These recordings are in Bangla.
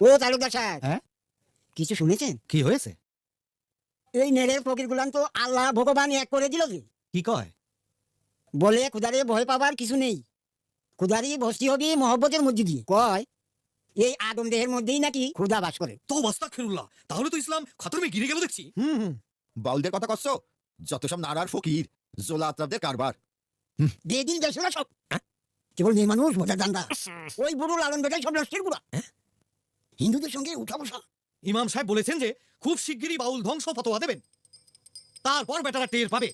ও তালুকদার সাহেব হ্যাঁ? কিছু শুনেছেন? কি হয়েছে? এই নেড়ের ফকির গুলান তো আল্লাহ ভগবান এক করে দিল যে। কি কয়? বলে খুদারে ভয় পাবার কিছু নেই। খুদারি বস্তি হবে মহব্বতের মধ্যে দিয়ে। কয়? এই আদম দেহের মধ্যেই নাকি খুদা বাস করে। তো বাস্তা খেরুল্লাহ তাহলে তো ইসলাম খতরমে গিরে গেল দেখছি। হুম হুম। বাউলদের কথা কচ্ছ? যত সব নাড়ার ফকির জোলা আতরাবদের কারবার বেদিন যাইছো না সব কেবল মেয়ে মানুষ বোঝার দান্দা। ওই বুড়ো লালন বেটাই সব নষ্টের গুড়া হিন্দুদের সঙ্গে উঠা বসা। ইমাম সাহেব বলেছেন যে খুব শিগগিরই বাউল ধ্বংস ফতোয়া দেবেন। তারপর বেটারা টের পাবে।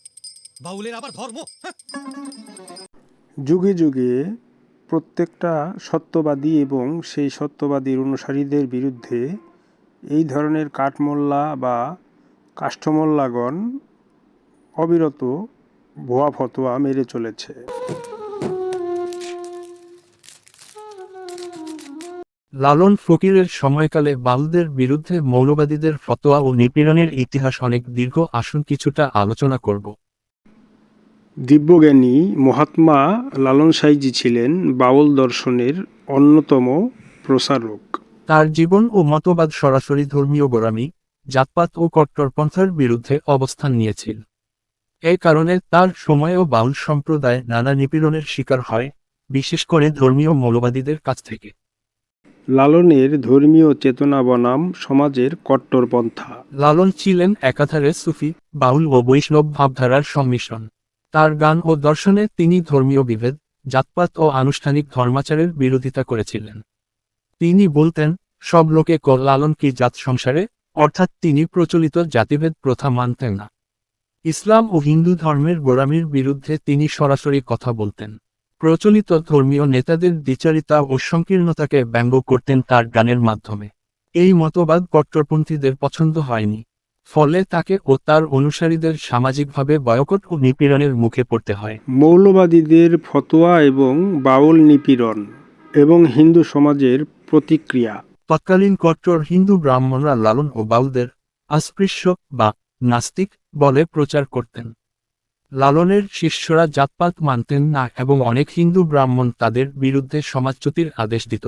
বাউলের আবার ধর্ম হ্যাঁ, যুগে যুগে প্রত্যেকটা সত্যবাদী এবং সেই সত্যবাদীর অনুসারীদের বিরুদ্ধে এই ধরনের কাঠমোল্লা বা কাষ্ঠমোল্লাগণ অবিরত ভুয়া ফতোয়া মেরে চলেছে। লালন ফকিরের সময়কালে বাউলদের বিরুদ্ধে মৌলবাদীদের ফতোয়া ও নিপীড়নের ইতিহাস অনেক দীর্ঘ আসুন কিছুটা আলোচনা করব। দিব্যজ্ঞানী মহাত্মা লালন সাইজি ছিলেন বাউল দর্শনের অন্যতম প্রসারক। তার জীবন ও মতবাদ সরাসরি ধর্মীয় গোড়ামি জাতপাত ও কট্টরপন্থার বিরুদ্ধে অবস্থান নিয়েছিল। এই কারণে তার সময়েও বাউল সম্প্রদায় নানা নিপীড়নের শিকার হয় বিশেষ করে ধর্মীয় মৌলবাদীদের কাছ থেকে। লালনের ধর্মীয় চেতনা বনাম সমাজের কট্টরপন্থা লালন ছিলেন একাধারে সুফি, বাউল ও বৈষ্ণব ভাবধারার সংমিশ্রণ। তার গান ও দর্শনে তিনি ধর্মীয় বিভেদ, জাতপাত ও আনুষ্ঠানিক ধর্মাচারের বিরোধিতা করেছিলেন। তিনি বলতেন, সব লোকে লালন কি জাত সংসারে, অর্থাৎ তিনি প্রচলিত জাতিভেদ প্রথা মানতেন না। ইসলাম ও হিন্দু ধর্মের গোড়ামির বিরুদ্ধে তিনি সরাসরি কথা বলতেন। প্রচলিত ধর্মীয় নেতাদের দ্বিচারিতা ও সংকীর্ণতাকে ব্যঙ্গ করতেন তার গানের মাধ্যমে। এই মতবাদ কট্টরপন্থীদের পছন্দ হয়নি। ফলে তাকে ও তার অনুসারীদের সামাজিকভাবে বয়কট ও নিপীড়নের মুখে পড়তে হয়। মৌলবাদীদের ফতোয়া এবং বাউল নিপীড়ন এবং হিন্দু সমাজের প্রতিক্রিয়া। তৎকালীন কট্টর হিন্দু ব্রাহ্মণরা লালন ও বাউলদের অস্পৃশ্য বা নাস্তিক বলে প্রচার করতেন। লালনের শিষ্যরা জাতপাত মানতেন না এবং অনেক হিন্দু ব্রাহ্মণ তাদের বিরুদ্ধে সমাজচ্যুতির আদেশ দিত।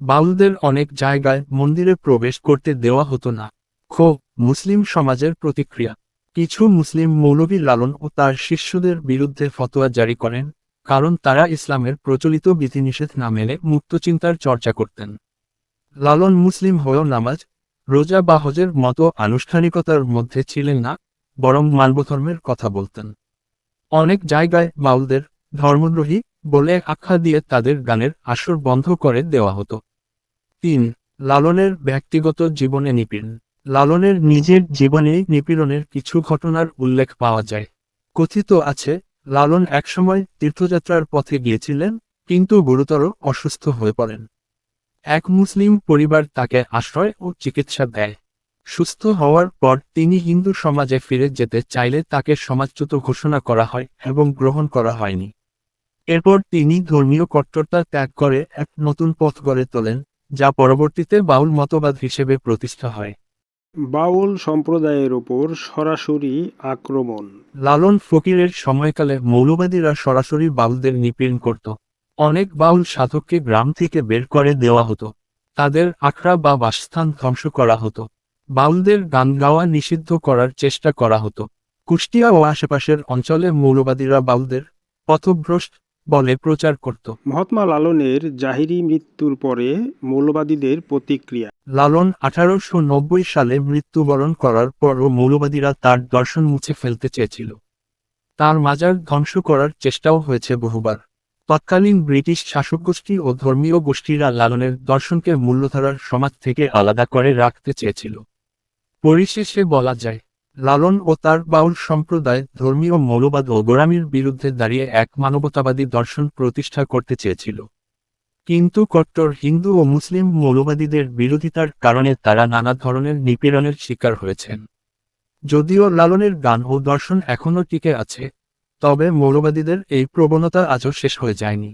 বাউলদের অনেক জায়গায় মন্দিরে প্রবেশ করতে দেওয়া হতো না। খো, মুসলিম সমাজের প্রতিক্রিয়া। কিছু মুসলিম মৌলভী লালন ও তার শিষ্যদের বিরুদ্ধে ফতোয়া জারি করেন, কারণ তারা ইসলামের প্রচলিত বিধিনিষেধ না মেনে মুক্তচিন্তার চর্চা করতেন। লালন মুসলিম হয়েও নামাজ, রোজা বা হজের মতো আনুষ্ঠানিকতার মধ্যে ছিলেন না বরং মানবধর্মের কথা বলতেন। অনেক জায়গায় বাউলদের ধর্মদ্রোহী বলে আখ্যা দিয়ে তাদের গানের আসর বন্ধ করে দেওয়া হতো। তিন, লালনের ব্যক্তিগত জীবনে নিপীড়ন। লালনের নিজের জীবনেই নিপীড়নের কিছু ঘটনার উল্লেখ পাওয়া যায়। কথিত আছে, লালন একসময় তীর্থযাত্রার পথে গিয়েছিলেন, কিন্তু গুরুতর অসুস্থ হয়ে পড়েন। এক মুসলিম পরিবার তাকে আশ্রয় ও চিকিৎসা দেয়। সুস্থ হওয়ার পর তিনি হিন্দু সমাজে ফিরে যেতে চাইলে তাকে সমাজচ্যুত ঘোষণা করা হয় এবং গ্রহণ করা হয়নি। এরপর তিনি ধর্মীয় কট্টরতা ত্যাগ করে এক নতুন পথ গড়ে তোলেন যা পরবর্তীতে বাউল মতবাদ হিসেবে প্রতিষ্ঠা হয়। বাউল সম্প্রদায়ের ওপর সরাসরি আক্রমণ। লালন ফকিরের সময়কালে মৌলবাদীরা সরাসরি বাউলদের নিপীড়ন করত। অনেক বাউল সাধককে গ্রাম থেকে বের করে দেওয়া হতো। তাদের আখড়া বা বাসস্থান ধ্বংস করা হতো। বাউলদের গান গাওয়া নিষিদ্ধ করার চেষ্টা করা হতো। কুষ্টিয়া ও আশেপাশের অঞ্চলে মৌলবাদীরা বাউলদের পথভ্রষ্ট বলে প্রচার করত। মহাত্মা লালনের জাহিরি মৃত্যুর পরে মৌলবাদীদের প্রতিক্রিয়া। লালন আঠারোশো নব্বই সালে মৃত্যুবরণ করার পরও মৌলবাদীরা তার দর্শন মুছে ফেলতে চেয়েছিল। তার মাজার ধ্বংস করার চেষ্টাও হয়েছে বহুবার। তৎকালীন ব্রিটিশ শাসকগোষ্ঠী ও ধর্মীয় গোষ্ঠীরা লালনের দর্শনকে মূল্যধারার সমাজ থেকে আলাদা করে রাখতে চেয়েছিল। পরিশেষে বলা যায়, লালন ও তার বাউল সম্প্রদায় ধর্মীয় মৌলবাদ ও গোড়ামির বিরুদ্ধে দাঁড়িয়ে এক মানবতাবাদী দর্শন প্রতিষ্ঠা করতে চেয়েছিল। কিন্তু কট্টর হিন্দু ও মুসলিম মৌলবাদীদের বিরোধিতার কারণে তারা নানা ধরনের নিপীড়নের শিকার হয়েছেন। যদিও লালনের গান ও দর্শন এখনও টিকে আছে, তবে মৌলবাদীদের এই প্রবণতা আজও শেষ হয়ে যায়নি।